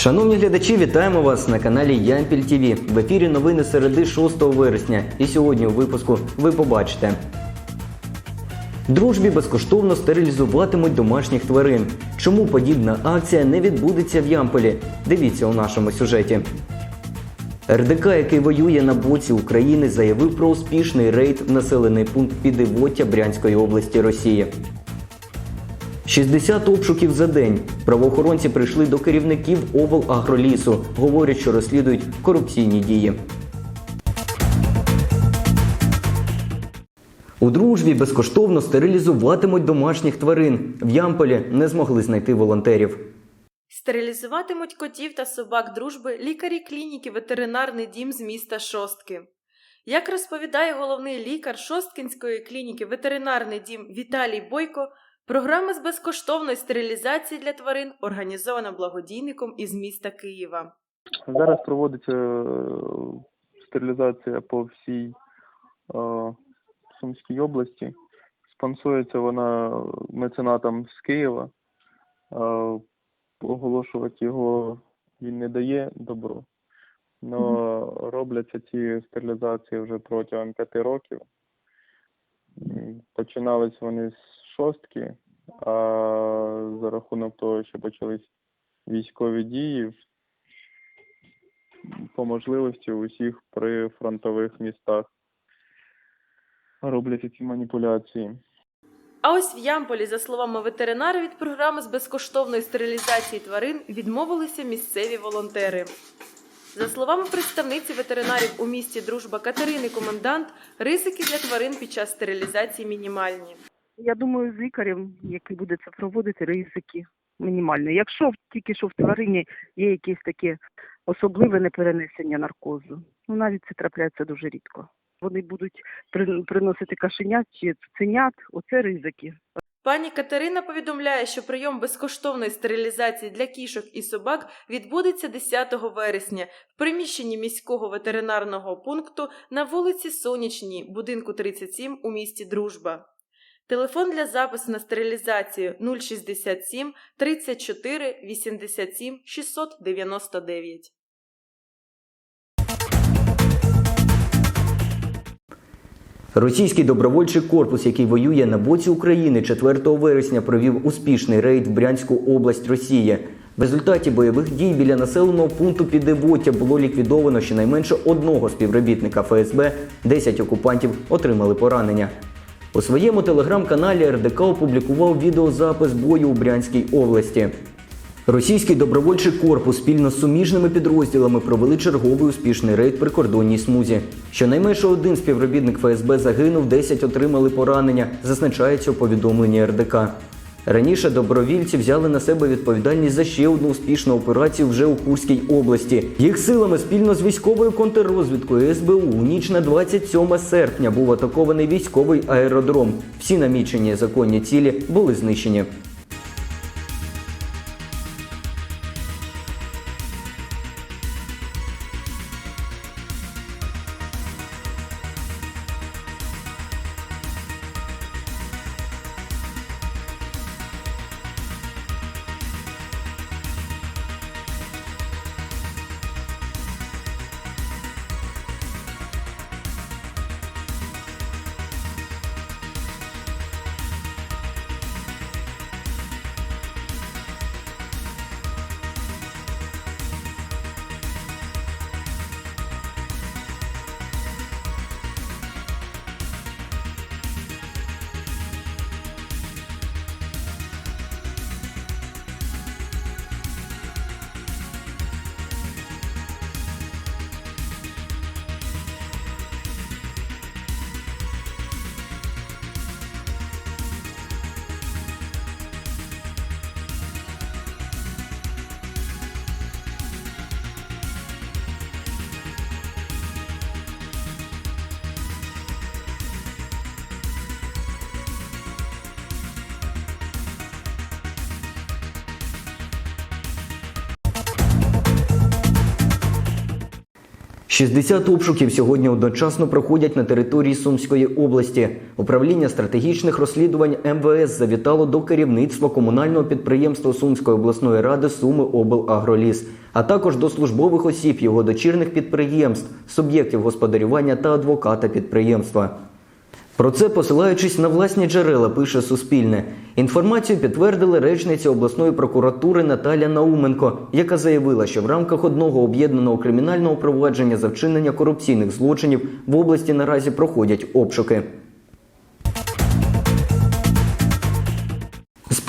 Шановні глядачі, вітаємо вас на каналі Ямпіль ТВ. В ефірі новини середи 6 вересня. І сьогодні у випуску ви побачите. Дружбі безкоштовно стерилізуватимуть домашніх тварин. Чому подібна акція не відбудеться в Ямполі? Дивіться у нашому сюжеті. РДК, який воює на боці України, заявив про успішний рейд в населений пункт Підивоття Брянської області Росії. 60 обшуків за день. Правоохоронці прийшли до керівників облагролісу. Говорять, що розслідують корупційні дії. У дружбі безкоштовно стерилізуватимуть домашніх тварин. В Ямполі не змогли знайти волонтерів. Стерилізуватимуть котів та собак дружби лікарі клініки ветеринарний дім з міста Шостки. Як розповідає головний лікар Шосткінської клініки ветеринарний дім Віталій Бойко, програма з безкоштовної стерилізації для тварин організована благодійником із міста Києва. Зараз проводиться е, стерилізація по всій е, Сумській області. Спонсується вона меценатом з Києва. Е, Оголошувати його він не дає добро. Но робляться ці стерилізації вже протягом п'яти років. Починались вони з шостки, а за рахунок того, що почались військові дії, по можливості у всіх прифронтових містах робляться ці маніпуляції. А ось в Ямполі, за словами ветеринара, від програми з безкоштовної стерилізації тварин відмовилися місцеві волонтери. За словами представниці ветеринарів у місті Дружба Катерини Комендант, ризики для тварин під час стерилізації мінімальні. Я думаю, з лікарем, який буде це проводити, ризики мінімальні. Якщо тільки що в тварині є якесь таке особливе неперенесення наркозу, ну навіть це трапляється дуже рідко. Вони будуть при- приносити кашенят чи цуценят, оце ризики. Пані Катерина повідомляє, що прийом безкоштовної стерилізації для кішок і собак відбудеться 10 вересня в приміщенні міського ветеринарного пункту на вулиці Сонячній, будинку 37 у місті Дружба. Телефон для запису на стерилізацію 067 34 87 699. Російський добровольчий корпус, який воює на боці України 4 вересня, провів успішний рейд в Брянську область Росії. В результаті бойових дій біля населеного пункту Підивоття було ліквідовано щонайменше одного співробітника ФСБ, 10 окупантів отримали поранення. У своєму телеграм-каналі РДК опублікував відеозапис бою у Брянській області. Російський добровольчий корпус спільно з суміжними підрозділами провели черговий успішний рейд при кордонній смузі. Щонайменше один співробітник ФСБ загинув, 10 отримали поранення, зазначається у повідомленні РДК. Раніше добровільці взяли на себе відповідальність за ще одну успішну операцію вже у Курській області. Їх силами спільно з військовою контррозвідкою СБУ у ніч на 27 серпня був атакований військовий аеродром. Всі намічені законні цілі були знищені. 60 обшуків сьогодні одночасно проходять на території Сумської області. Управління стратегічних розслідувань МВС завітало до керівництва комунального підприємства Сумської обласної ради Суми облагроліс, а також до службових осіб його дочірних підприємств, суб'єктів господарювання та адвоката підприємства. Про це посилаючись на власні джерела, пише Суспільне. Інформацію підтвердили речниця обласної прокуратури Наталя Науменко, яка заявила, що в рамках одного об'єднаного кримінального провадження за вчинення корупційних злочинів в області наразі проходять обшуки.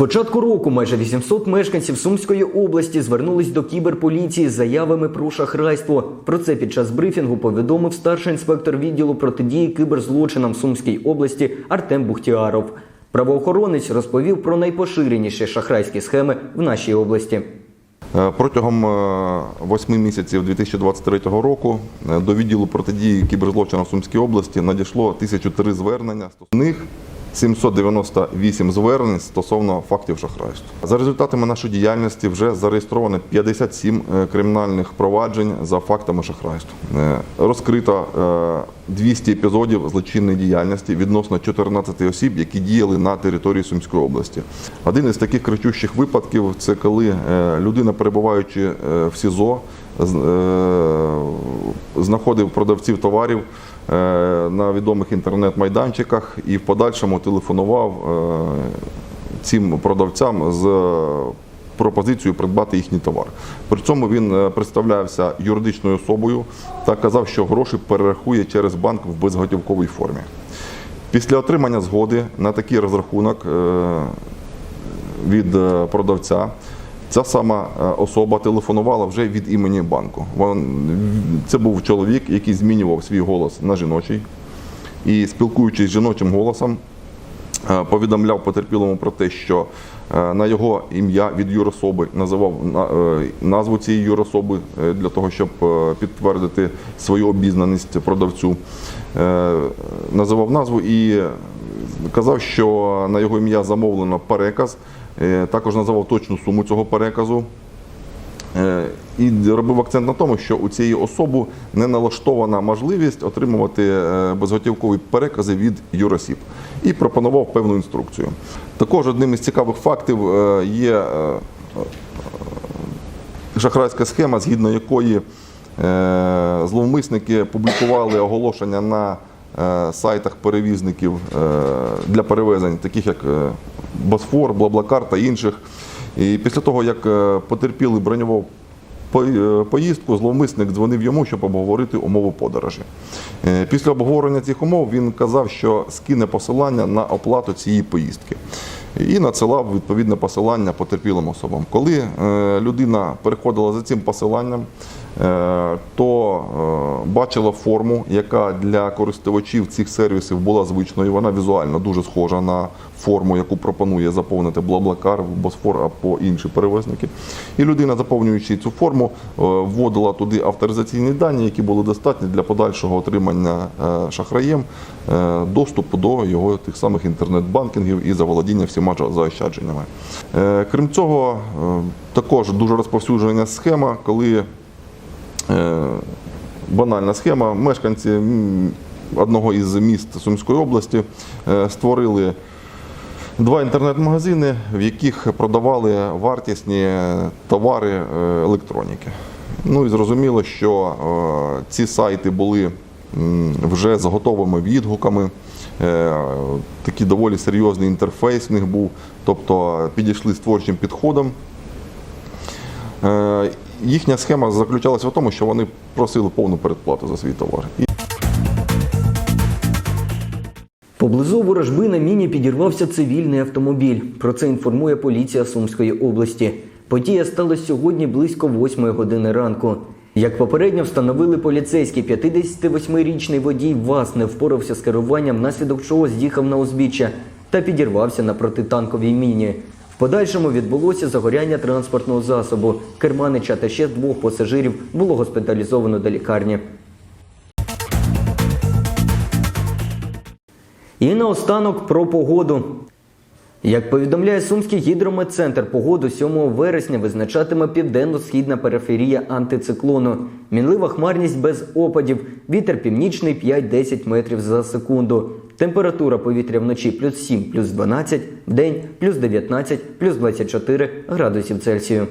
Початку року майже 800 мешканців Сумської області звернулись до кіберполіції з заявами про шахрайство. Про це під час брифінгу повідомив старший інспектор відділу протидії киберзлочинам Сумській області Артем Бухтіаров. Правоохоронець розповів про найпоширеніші шахрайські схеми в нашій області. Е, Протягом е, восьми місяців 2023 року е, до відділу протидії кіберзлочинам в Сумській області надійшло 1003 звернення. З них 798 звернень стосовно фактів шахрайства. За результатами нашої діяльності вже зареєстровано 57 е, кримінальних проваджень за фактами шахрайства. Е, Розкрито е, 200 епізодів злочинної діяльності відносно 14 осіб, які діяли на території Сумської області. Один із таких кричущих випадків це коли е, людина, перебуваючи е, в СІЗО, е, знаходив продавців товарів е, на відомих інтернет-майданчиках і в подальшому телефонував е, цим продавцям з пропозицією придбати їхній товар. При цьому він е, представлявся юридичною особою та казав, що гроші перерахує через банк в безготівковій формі. Після отримання згоди на такий розрахунок від продавця. Ця сама е, особа телефонувала вже від імені банку. Це був чоловік, який змінював свій голос на жіночий. І спілкуючись з жіночим голосом, е, повідомляв потерпілому про те, що е, на його ім'я від юрособи називав назву цієї юрособи для того, щоб підтвердити свою обізнаність продавцю. Називав назву і казав, що на його ім'я замовлено переказ. Е, Також називав точну суму цього переказу. Е, І робив акцент на тому, що у цієї особи не налаштована можливість отримувати е, безготівкові перекази від юросіб і пропонував певну інструкцію. Також одним із цікавих фактів є шахрайська схема, згідно якої зловмисники публікували оголошення на сайтах перевізників для перевезень, таких як Босфор, Блаблакар та інших. І після того, як е, потерпілий бронював е, поїздку, зловмисник дзвонив йому, щоб обговорити умови подорожі. Е, Після обговорення цих умов він казав, що скине посилання на оплату цієї поїздки. І надсилав відповідне посилання потерпілим особам. Коли людина переходила за цим посиланням, то е, бачила форму, яка для користувачів цих сервісів була звичною. Вона візуально дуже схожа на форму, яку пропонує заповнити Блаблакар, Босфор або інші перевізники. І людина, заповнюючи цю форму, е, вводила туди авторизаційні дані, які були достатні для подальшого отримання е, шахраєм е, доступу до його тих самих інтернет-банкінгів і заволодіння всіма заощадженнями. Е, Крім цього, е, також дуже розповсюджена схема, коли е, банальна схема. Мешканці одного із міст Сумської області е, створили два інтернет-магазини, в яких продавали вартісні товари е, електроніки. Ну і зрозуміло, що е, ці сайти були вже з готовими відгуками. Е, Такий доволі серйозний інтерфейс в них був, тобто підійшли з творчим підходом. Їхня схема заключалася в тому, що вони просили повну передплату за свій товар. Поблизу ворожби на міні підірвався цивільний автомобіль. Про це інформує поліція Сумської області. Подія сталася сьогодні близько 8 години ранку. Як попередньо встановили поліцейські, 58-річний водій ВАЗ не впорався з керуванням, внаслідок чого з'їхав на узбіччя та підірвався на протитанковій міні. Подальшому відбулося загоряння транспортного засобу. Керманича та ще двох пасажирів було госпіталізовано до лікарні. І наостанок про погоду. Як повідомляє Сумський гідрометцентр, погоду 7 вересня визначатиме південно-східна периферія антициклону. Мінлива хмарність без опадів, вітер північний 5-10 метрів за секунду. Температура повітря вночі плюс 7, плюс 12, день плюс 19, плюс 24 градусів Цельсію.